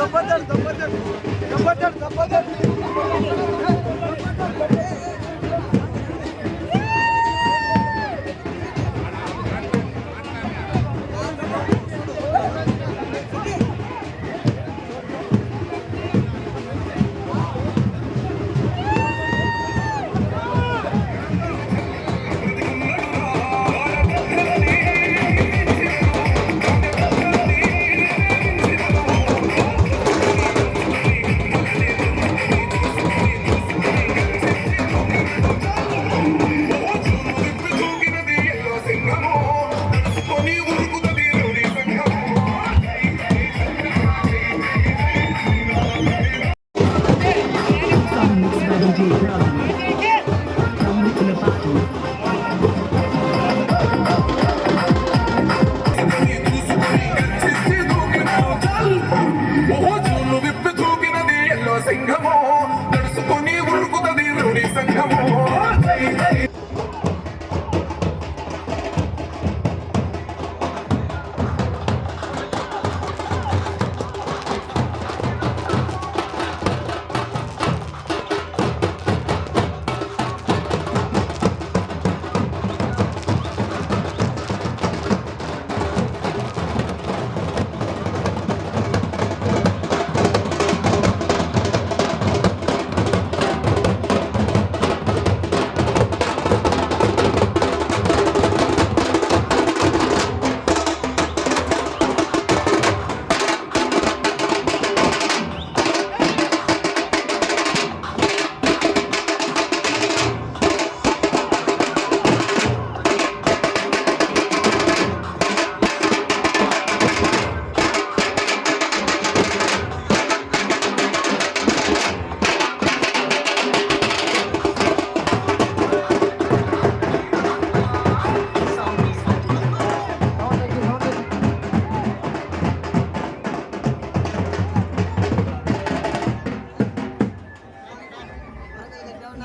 దెబ్బతాడు దెబ్బతాడు దెబ్బతాడు దెబ్బతాడు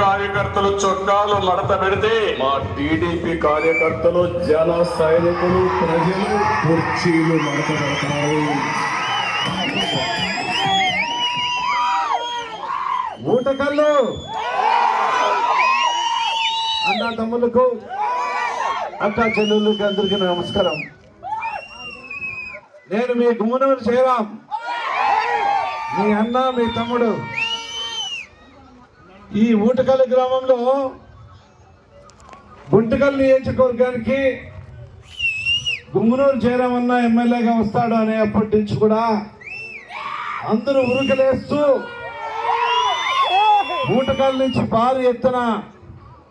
కార్యకర్తలు చొక్కాలు మడత పెడితే మా టీడీపీ కార్యకర్తలు జన సైనికులు ప్రజలు కుర్చీలు మడత పెడతారు. ఊటకల్లు! అన్న తమ్ములకు అక్క చెల్లెళ్ళకి అందరికీ నమస్కారం. నేను మీ గుమ్మనూరు శ్రీరామ్. మీ అన్న మీ తమ్ముడు. ఈ ఊటకల్లి గ్రామంలో గుంటకల్ నియోజకవర్గానికి గుమ్మనూరు చేరామన్న ఎమ్మెల్యేగా వస్తాడు అనే అప్పటి నుంచి కూడా అందరూ ఉరుకలేస్తూ ఊటకాల నుంచి భారీ ఎత్తున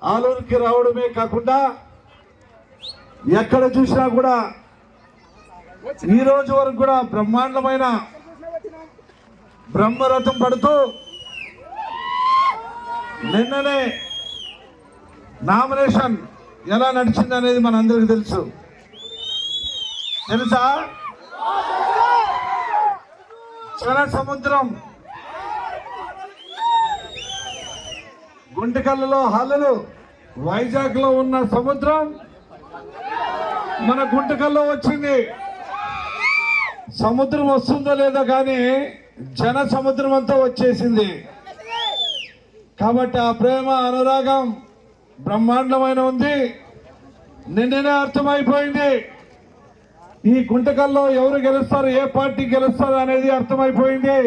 ఆలూరుకి రావడమే కాకుండా ఎక్కడ చూసినా కూడా ఈ రోజు వరకు కూడా బ్రహ్మాండమైన బ్రహ్మరథం పడుతూ నిన్ననే నామినేషన్ ఎలా నడిచింది అనేది మనందరికీ తెలుసు. తెలుసా? జన సముద్రం గుంటకల్లులో హల్లులు వైజాగ్లో ఉన్న సముద్రం మన గుంటకల్లో వచ్చింది. సముద్రం వస్తుందో లేదో కానీ జన సముద్రం అంతా వచ్చేసింది. కాబట్టి ఆ ప్రేమ అనురాగం బ్రహ్మాండమైన ఉంది. నిన్ననే అర్థమైపోయింది. ఈ గుంటకల్లో ఎవరు గెలుస్తారు ఏ పార్టీ గెలుస్తారు అనేది అర్థమైపోయింది.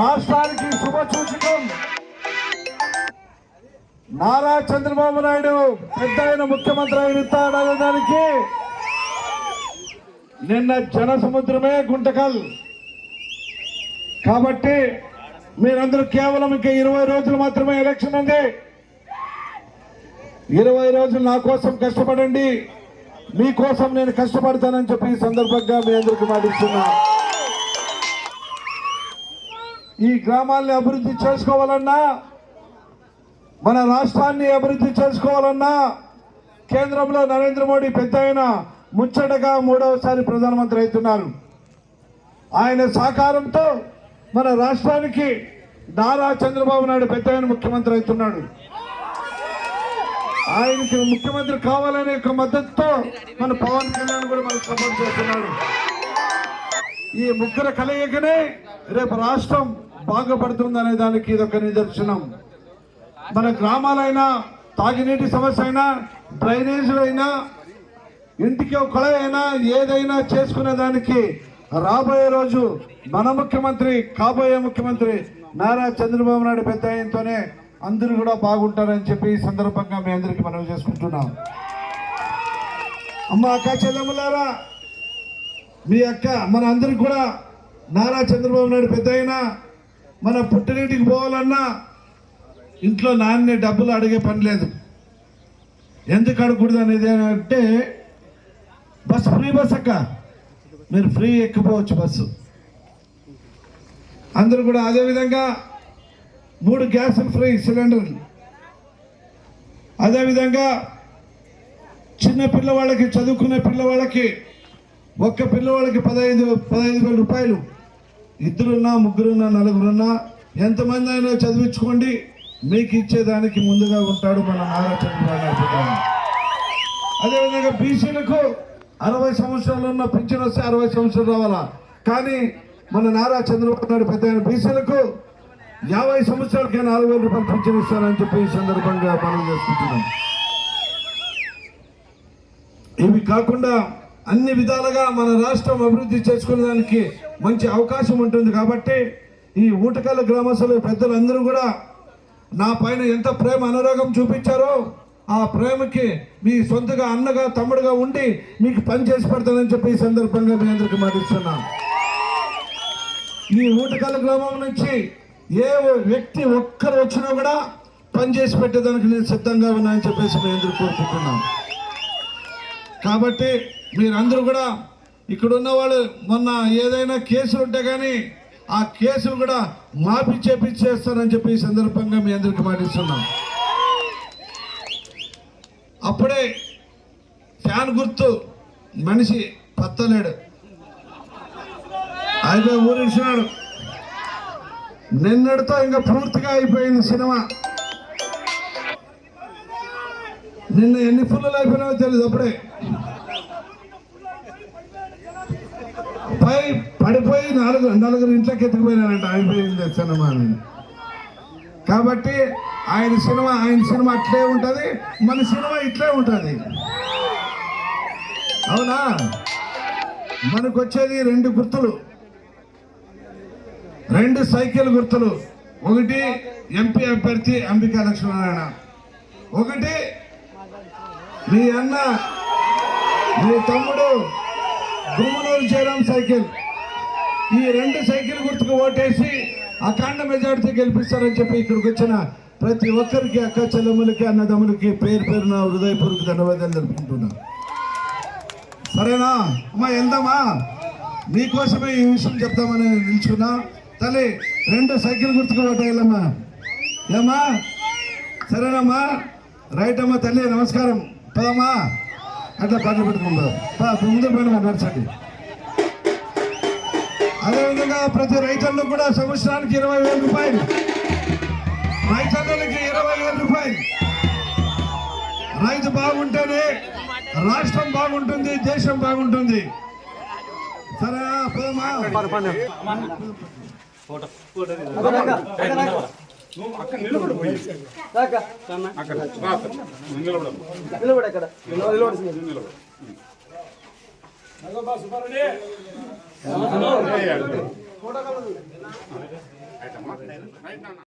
రాష్ట్రానికి శుభ సూచకం నారా చంద్రబాబు నాయుడు పెద్ద ఆయన ముఖ్యమంత్రి అయినదానికి నిన్న జన సముద్రమే గుంటకల్. కాబట్టి మీరందరూ కేవలం ఇంకా ఇరవై రోజులు మాత్రమే ఎలక్షన్ ఉంది. ఇరవై రోజులు నా కోసం కష్టపడండి. మీకోసం నేను కష్టపడతానని చెప్పి ఈ సందర్భంగా మీ అందరికి మాటిస్తున్నా. ఈ గ్రామాల్ని అభివృద్ధి చేసుకోవాలన్నా మన రాష్ట్రాన్ని అభివృద్ధి చేసుకోవాలన్నా కేంద్రంలో నరేంద్ర మోడీ పెద్ద ఆయన ముచ్చటగా మూడవసారి ప్రధానమంత్రి అవుతున్నారు. ఆయన సహకారంతో మన రాష్ట్రానికి నారా చంద్రబాబు నాయుడు పెద్ద ఆయన ముఖ్యమంత్రి అవుతున్నాడు. ఆయనకి ముఖ్యమంత్రి కావాలనే ఒక మద్దతుతో మన పవన్ కళ్యాణ్ కూడా మనకు సపోర్ట్ చేస్తున్నాడు. ఈ ముగ్గురు కలయికనే రేపు రాష్ట్రం బాగుపడుతుందనే దానికి ఇదొక నిదర్శనం. మన గ్రామాలైనా తాగినీటి సమస్య అయినా డ్రైనేజీలు అయినా ఇంటికి ఒక కళ అయినా ఏదైనా చేసుకునే దానికి రాబోయే రోజు మన ముఖ్యమంత్రి కాబోయే ముఖ్యమంత్రి నారా చంద్రబాబు నాయుడు పెద్ద ఆయనతోనే అందరూ కూడా బాగుంటారని చెప్పి ఈ సందర్భంగా మీ అందరికీ మనం చేసుకుంటున్నాం. అమ్మ అక్క చెల్లెమ్మలారా మీ అక్క మన అందరికి కూడా నారా చంద్రబాబు నాయుడు పెద్ద అయినా మన పుట్టినీటికి పోవాలన్నా ఇంట్లో నాన్నే డబ్బులు అడిగే పని లేదు. ఎందుకు అడగకూడదు అనేది అంటే బస్ ఫ్రీ బస్ అక్క. మీరు ఫ్రీ ఎక్కిపోవచ్చు బస్సు. అందరూ కూడా అదేవిధంగా మూడు గ్యాసులు ఫ్రీ సిలిండర్లు. అదేవిధంగా చిన్న పిల్లవాళ్ళకి చదువుకునే పిల్లవాళ్ళకి ఒక్క పిల్లవాళ్ళకి పదహైదు పదహైదు వేల రూపాయలు. ఇద్దరున్నా ముగ్గురున్నా నలుగురున్నా ఎంతమంది అయినా చదివించుకోండి. మీకు ఇచ్చేదానికి ముందుగా ఉంటాడు మన నారా చంద్రబాబు నాయుడు గారు. అదేవిధంగా బీసీలకు అరవై సంవత్సరాలు ఉన్న పింఛన్ వస్తే అరవై సంవత్సరాలు రావాలా? కానీ మన నారా చంద్రబాబు నాయుడు పెద్ద బీసీలకు యాభై సంవత్సరాలకే నాలుగు వేల రూపాయలు పింఛన్ ఇస్తారని చెప్పి ఈ సందర్భంగా మనం చేసుకుంటున్నాం. ఇవి కాకుండా అన్ని విధాలుగా మన రాష్ట్రం అభివృద్ధి చేసుకునేదానికి మంచి అవకాశం ఉంటుంది కాబట్టి ఈ ఊటకాల గ్రామస్తులు పెద్దలందరూ కూడా నా పైన ఎంత ప్రేమ అనురాగం చూపించారో ఆ ప్రేమకి మీ సొంతగా అన్నగా తమ్ముడుగా ఉండి మీకు పని చేసి పెడతానని చెప్పి ఈ సందర్భంగా మీ అందరికి మాటిస్తున్నాను ఈ ఊటకల గ్రామం నుంచి ఏ వ్యక్తి ఒక్కరు వచ్చినా కూడా పనిచేసి పెట్టేదానికి నేను సిద్ధంగా ఉన్నాయని చెప్పేసి మీ అందరూ కోరుకుంటున్నాను కాబట్టి మీరందరూ కూడా ఇక్కడ ఉన్నవాళ్ళు మొన్న ఏదైనా కేసులు ఉంటే కానీ ఆ కేసులు కూడా మాఫీ చేపించేస్తారని చెప్పి ఈ సందర్భంగా మీ అందరికి మాటిస్తున్నాం. అప్పుడే ఫ్యాన్ గుర్తు మనిషి పత్తలేడు. అయిపోయి ఊరించినాడు నిన్నటితో ఇంకా పూర్తిగా అయిపోయింది సినిమా. నిన్న ఎన్ని ఫుల్లు అయిపోయినాయో తెలియదు అప్పుడే. పై పడిపోయి నాలుగు నలుగురు ఇంట్లోకి ఎత్తుకుపోయినారంట అయిపోయింది సినిమా అని. కాబట్టి ఆయన సినిమా ఆయన సినిమా అట్లే ఉంటుంది మన సినిమా ఇట్లే ఉంటుంది. అవునా? మనకు వచ్చేది రెండు గుర్తులు. రెండు సైకిల్ గుర్తులు. ఒకటి ఎంపీ అభ్యర్థి అంబికా లక్ష్మీనారాయణ. ఒకటి మీ అన్న మీ తమ్ముడు గుమ్మనూరు జయరాం సైకిల్. ఈ రెండు సైకిల్ గుర్తుకు ఓటేసి అఖండ మెజార్టీ గెలిపిస్తారని చెప్పి ఇక్కడికి వచ్చిన ప్రతి ఒక్కరికి అక్క చెల్లెములకి అన్నదమ్ములకి పేరు పేరున హృదయపూర్వక ధన్యవాదాలు తెలుపుకుంటున్నా. సరేనా? అమ్మా వెళ్దామా మీకోసమే ఈ విషయం చెప్తామని నిల్చున్నా. తల్లి రెండు సైకిల్ గుర్తుకు పట్టేయాలమ్మా ఏమ్మా? సరేనమ్మా. రైట్ అమ్మా తల్లి నమస్కారం. పదమ్మా. అట్లా పక్కన పెట్టుకుంటాం ముందు పోయిన నడచండి. అదేవిధంగా ప్రతి రైతన్ను కూడా సంవత్సరానికి ఇరవై వేల రూపాయలు. రైతన్నులకి ఇరవై వేల రూపాయలు. రైతు బాగుంటేనే రాష్ట్రం బాగుంటుంది దేశం బాగుంటుంది. సరే పోదమ్మా はい。